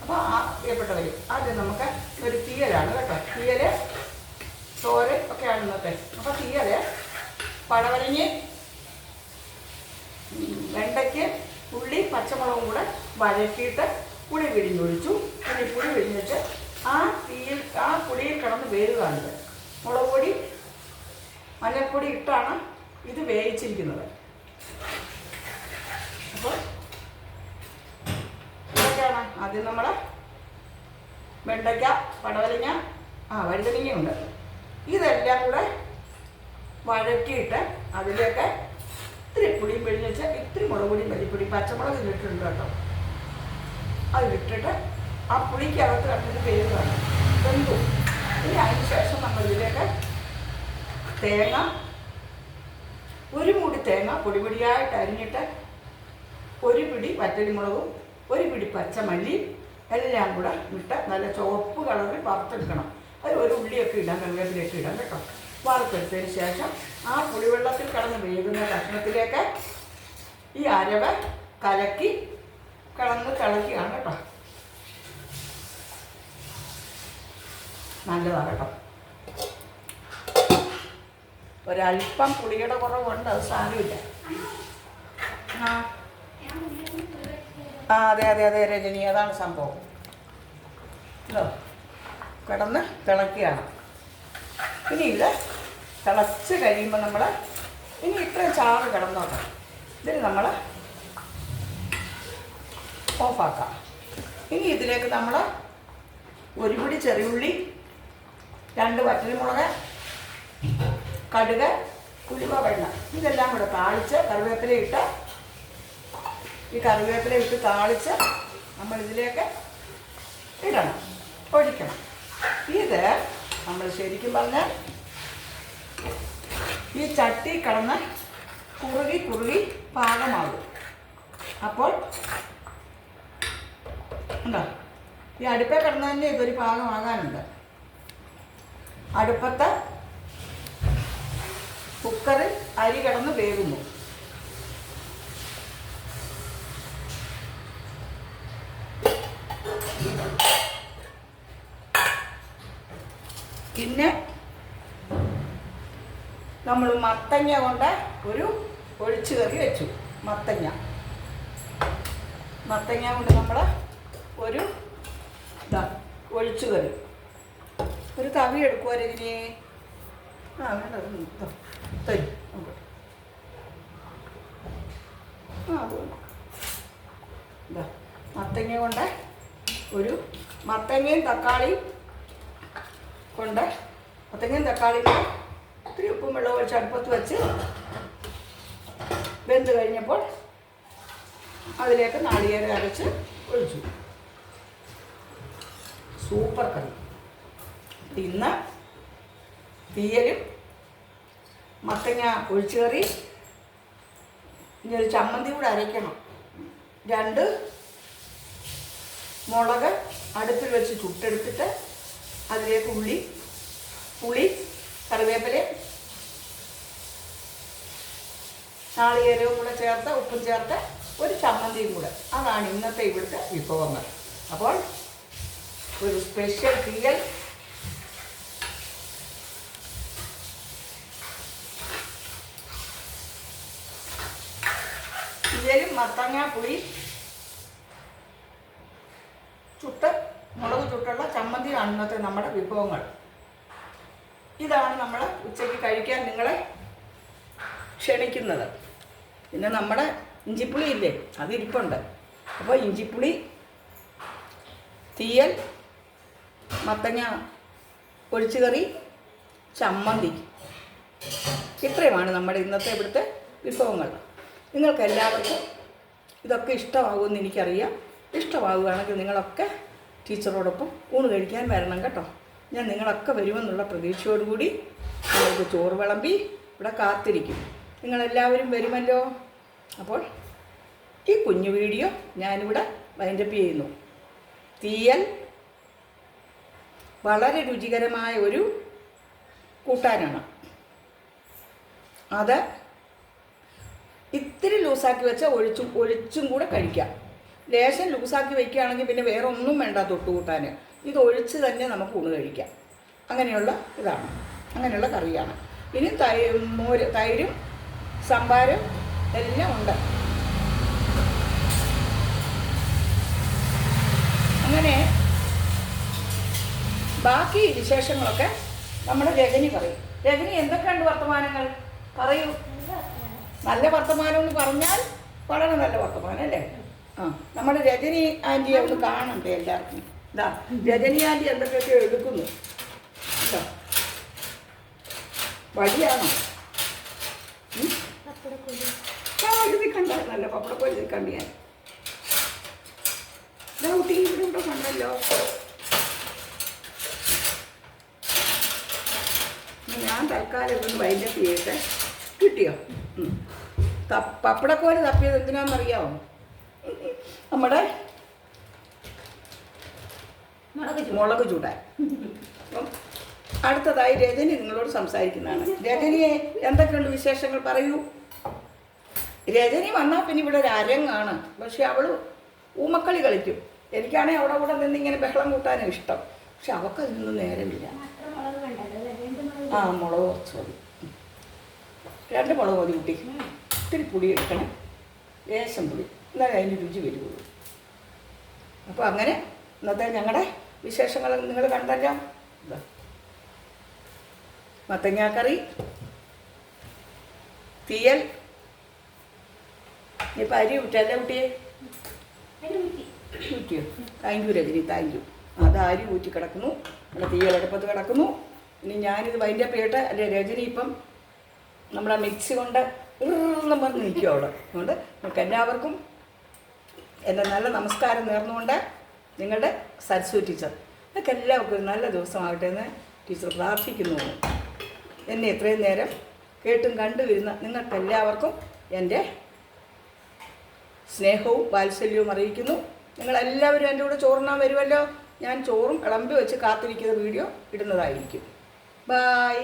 അപ്പോൾ ആ പ്രിയപ്പെട്ടവർ ആദ്യം നമുക്ക് ഒരു തീയലാണ് കേട്ടോ. തീയൽ ചോറ് ഒക്കെയാണ് ഇന്നത്തെ. അപ്പോൾ തീയൽ പടവലങ്ങി വെണ്ടയ്ക്ക് ഉള്ളി പച്ചമുളകും കൂടെ വഴക്കിയിട്ട് പുളി പിഴിഞ്ഞൊഴിച്ചു പിന്നെ പുളി പിഴിഞ്ഞിട്ട് ആ തീയിൽ ആ പുളിയിൽ കിടന്ന് വേരുകയാണിത് മുളക് പൊടി മഞ്ഞൾപ്പൊടി ഇട്ടാണ് ഇത് വേവിച്ചിരിക്കുന്നത്. അപ്പോൾ ആദ്യം നമ്മൾ വെണ്ടയ്ക്ക പടവലിങ്ങ ആ വഴുതനങ്ങയുണ്ട്. ഇതെല്ലാം കൂടെ വഴക്കിയിട്ട് അതിലേക്ക് ഇത്തിരി പുളിയും പിഴിഞ്ഞ് വെച്ചാൽ ഇത്തിരി മുളക് പൊടിയും മല്ലിപ്പൊടി പച്ചമുളക് ഇട്ടിട്ടുണ്ട് കേട്ടോ. അതിലിട്ടിട്ട് ആ പുളിക്കകത്ത് കണ്ടിട്ട് പേരുകയാണ് വെന്തു. ഇനി അതിന് ശേഷം നമ്മൾ ഇതിലേക്ക് തേങ്ങ ഒരു മുടി തേങ്ങ പൊടിപൊടിയായിട്ട് അരിഞ്ഞിട്ട് ഒരു പിടി വറ്റലിമുളകും ഒരു പിടി പച്ചമല്ലി എല്ലാം കൂടെ ഇട്ട് നല്ല ചുവപ്പ് കളറിൽ വറുത്തെടുക്കണം. അതിൽ ഒരു ഉള്ളിയൊക്കെ ഇടാം കറിവേപ്പിലേക്ക് ഇടാം കേട്ടോ. വറുത്തെടുത്തതിന് ശേഷം ആ പുളിവെള്ളത്തിൽ കടന്ന് വേകുന്ന കഷ്ണത്തിലേക്ക് ഈ അരവ് കലക്കി കടന്ന് കളക്കിയാണ് കേട്ടോ. നല്ലതാണ് കേട്ടോ. ഒരല്പം പുളിയുടെ കുറവുണ്ട് അത് സാരമില്ല. ആ. ആ അതെ അതെ അതെ രജനി അതാണ് സംഭവം. ഇതോ കിടന്ന് തിളക്കുകയാണ് ഇനി ഇത് തിളച്ച് കഴിയുമ്പോൾ നമ്മൾ ഇനി ഇത്രയും ചാറ് കിടന്നോട്ടെ. ഇതിന് നമ്മൾ ഓഫാക്കാം. ഇനി ഇതിലേക്ക് നമ്മൾ ഒരു പിടി ചെറിയുള്ളി രണ്ട് വറ്റൽമുളക് കടുക് കുലുവ വെണ്ണ. ഇതെല്ലാം കൂടെ താളിച്ച് കറിവേപ്പില ഇട്ട് ഈ കറിവേപ്പില ഇട്ട് താളിച്ച് നമ്മൾ ഇതിലേക്ക് ഇടണം ഒഴിക്കണം. ഇത് നമ്മൾ ശരിക്കും പറഞ്ഞാൽ ഈ ചട്ടി കിടന്ന് കുറുകി കുറുകി പാകമാകും. അപ്പോൾ ഉണ്ടോ? ഈ അടുപ്പേ കിടന്ന് തന്നെ ഇതൊരു പാകമാകാനുണ്ട്. അടുപ്പത്ത് കുക്കറിൽ അരി കിടന്ന് വേകുന്നു പിന്നെ നമ്മൾ മത്തങ്ങ കൊണ്ട് ഒരു ഒഴിച്ചു കറി വെച്ചു. മത്തങ്ങ. മത്തങ്ങ കൊണ്ട് നമ്മൾ ഒരു ഇതാ ഒഴിച്ചു കറി. ഒരു തവി എടുക്കുമോ രജനി ആ വേണ്ട മത്തങ്ങ കൊണ്ട് ഒരു മത്തങ്ങയും തക്കാളിയും കൊണ്ട് മത്തങ്ങയും തക്കാളിയും ഇത്തിരി ഉപ്പും വെള്ളം ഒഴിച്ച് അടുപ്പത്ത് വെച്ച് വെന്ത് കഴിഞ്ഞപ്പോൾ അതിലേക്ക് നാളികേരം അരച്ച് ഒഴിച്ചു. സൂപ്പർ കറി. ഇന്ന് തീയലും മത്തങ്ങ ഒഴിച്ചു കറി ഇനി ഒരു ചമ്മന്തി കൂടെ അരയ്ക്കണം. രണ്ട് മുളക് അടുപ്പിൽ വെച്ച് ചുട്ടെടുത്തിട്ട് അതിലേക്ക് ഉള്ളി പുളി കറിവേപ്പില നാളികേരവും കൂടെ ചേർത്ത് ഉപ്പും ചേർത്ത് ഒരു ചമ്മന്തിയും കൂടെ. അതാണ് ഇന്നത്തെ ഇവിടുത്തെ വിഭവങ്ങൾ അപ്പോൾ ഒരു സ്പെഷ്യൽ തീയൽ. തീയലും മത്തങ്ങ പുളി ചുട്ട് മുളക് ചുട്ടുള്ള ചമ്മന്തിയാണ് ഇന്നത്തെ നമ്മുടെ വിഭവങ്ങൾ. ഇതാണ് നമ്മൾ ഉച്ചയ്ക്ക് കഴിക്കാൻ നിങ്ങളെ ക്ഷണിക്കുന്നത്. പിന്നെ നമ്മുടെ ഇഞ്ചിപ്പുളി ഇല്ലേ? അതിരിപ്പുണ്ട് അപ്പോൾ ഇഞ്ചിപ്പുളി തീയൽ മത്തങ്ങ ഒഴിച്ചുകറി ചമ്മന്തി. ഇത്രയുമാണ് നമ്മുടെ ഇന്നത്തെ ഇവിടുത്തെ വിഭവങ്ങൾ. നിങ്ങൾക്ക് എല്ലാവർക്കും ഇതൊക്കെ ഇഷ്ടമാകുമെന്ന് എനിക്കറിയാം. ഇഷ്ടമാകുകയാണെങ്കിൽ നിങ്ങളൊക്കെ ടീച്ചറോടൊപ്പം ഊണ് കഴിക്കാൻ വരണം കേട്ടോ. ഞാൻ നിങ്ങളൊക്കെ വരുമെന്നുള്ള പ്രതീക്ഷയോടുകൂടി നിങ്ങൾക്ക് ചോറ് വിളമ്പി ഇവിടെ കാത്തിരിക്കും. നിങ്ങളെല്ലാവരും വരുമല്ലോ? അപ്പോൾ ഈ കുഞ്ഞു വീഡിയോ ഞാനിവിടെ വൈൻഡപ്പ് ചെയ്യുന്നു. തീയൽ വളരെ രുചികരമായ ഒരു കൂട്ടാനാണ്. അത് ഇത്തിരി ലൂസാക്കി വെച്ചാൽ ഒഴിച്ചും ഒഴിച്ചും കൂടെ കഴിക്കാം. ലേശം ലൂസാക്കി വയ്ക്കുകയാണെങ്കിൽ പിന്നെ വേറെ ഒന്നും വേണ്ട തൊട്ടുകൂട്ടാൻ. ഇത് ഒഴിച്ച് തന്നെ നമുക്ക് ഊണ് കഴിക്കാം. അങ്ങനെയുള്ള ഇതാണ്. അങ്ങനെയുള്ള കറിയാണ്. ഇനി തൈ മോര് തൈരും സംഭാരം എല്ലാം ഉണ്ട്. അങ്ങനെ ബാക്കി വിശേഷങ്ങളൊക്കെ നമ്മുടെ രജനി പറയും. രജനി എന്തൊക്കെയുണ്ട് വർത്തമാനങ്ങൾ? പറയൂ. നല്ല വർത്തമാനം എന്ന് പറഞ്ഞാൽ വളരെ നല്ല വർത്തമാനം അല്ലേ? നമ്മുടെ രജനി ആന്റി ഒന്ന് കാണണ്ടേ എല്ലാവർക്കും. ഇതാ രജനി ആന്റി എന്തൊക്കെയൊക്കെ എടുക്കുന്നു. ഇതാ വഴിയാണോ? ആ ഇത് കണ്ടായിരുന്നല്ലോ പപ്പടക്കോൽ ഇത് കണ്ടു ഞാൻ. ഇതാ കുട്ടി ഇവിടെ ഇവിടെ കണ്ടല്ലോ. ഞാൻ തൽക്കാലം ഇതൊന്ന് വൈൻഡപ്പ് ചെയ്യട്ടെ. കിട്ടിയോ? പപ്പടക്കോൽ തപ്പിയത് എന്തിനാണെന്നറിയാമോ നമ്മുടെ മുളക് ചൂടാൻ. അപ്പം അടുത്തതായി രജനി നിങ്ങളോട് സംസാരിക്കുന്നതാണ്. രജനിയെ എന്തൊക്കെയുണ്ട് വിശേഷങ്ങൾ പറയൂ. രജനി വന്നാൽ പിന്നെ ഇവിടെ ഒരു അരങ്ങാണ്. പക്ഷെ അവൾ ഊമക്കളി കളിക്കും. എനിക്കാണെങ്കിൽ അവിടെ കൂടെ നിന്ന് ഇങ്ങനെ ബഹളം കൂട്ടാനും ഇഷ്ടം. പക്ഷെ അവൾക്ക് അതിനൊന്നും നേരമില്ല. ആ മുളക് കുറച്ച് മതി. രണ്ട് മുളക് മതി കുട്ടി. ഇത്തിരി പുളി എടുക്കണം. ലേശം പുളി. എന്നാലേ അതിന് രുചി വരുള്ളൂ. അപ്പോൾ അങ്ങനെ ഇന്നത്തെ ഞങ്ങളുടെ വിശേഷങ്ങൾ നിങ്ങൾ കണ്ടല്ലോ. മത്തങ്ങാക്കറി തീയൽ. ഇപ്പം അരി വിട്ടല്ലേ കുട്ടിയെ? ഊറ്റിയോ thank you Rajani thank you അത് അരി ഊറ്റി കിടക്കുന്നു. നമ്മുടെ തീയലെടുപ്പത്ത് കിടക്കുന്നു. ഇനി ഞാനിത് വൈൻഡപ്പ് ചെയ്യട്ടെ. അല്ലെ രജനി ഇപ്പം നമ്മുടെ മിക്സി കൊണ്ട് എന്നും പറഞ്ഞ് നിൽക്കും അവിടെ അതുകൊണ്ട് നമുക്ക് എല്ലാവർക്കും എന്റെ നല്ല നമസ്കാരം നേർന്നുകൊണ്ട് നിങ്ങളുടെ സരസ്വ ടീച്ചർ. നിങ്ങൾക്ക് എല്ലാവർക്കും ഒരു നല്ല ദിവസമാകട്ടെ എന്ന് ടീച്ചർ പ്രാർത്ഥിക്കുന്നു. എന്നെ ഇത്രയും നേരം കേട്ടും കണ്ടു വരുന്ന നിങ്ങൾക്കെല്ലാവർക്കും എന്റെ സ്നേഹവും വാത്സല്യവും അറിയിക്കുന്നു. നിങ്ങളെല്ലാവരും എന്റെ കൂടെ ചോറുണ്ണാൻ വരുമല്ലോ. ഞാൻ ചോറും ഇളമ്പി വെച്ച് കാത്തിരിക്കുന്ന വീഡിയോ ഇടുന്നതായിരിക്കും. ബായ്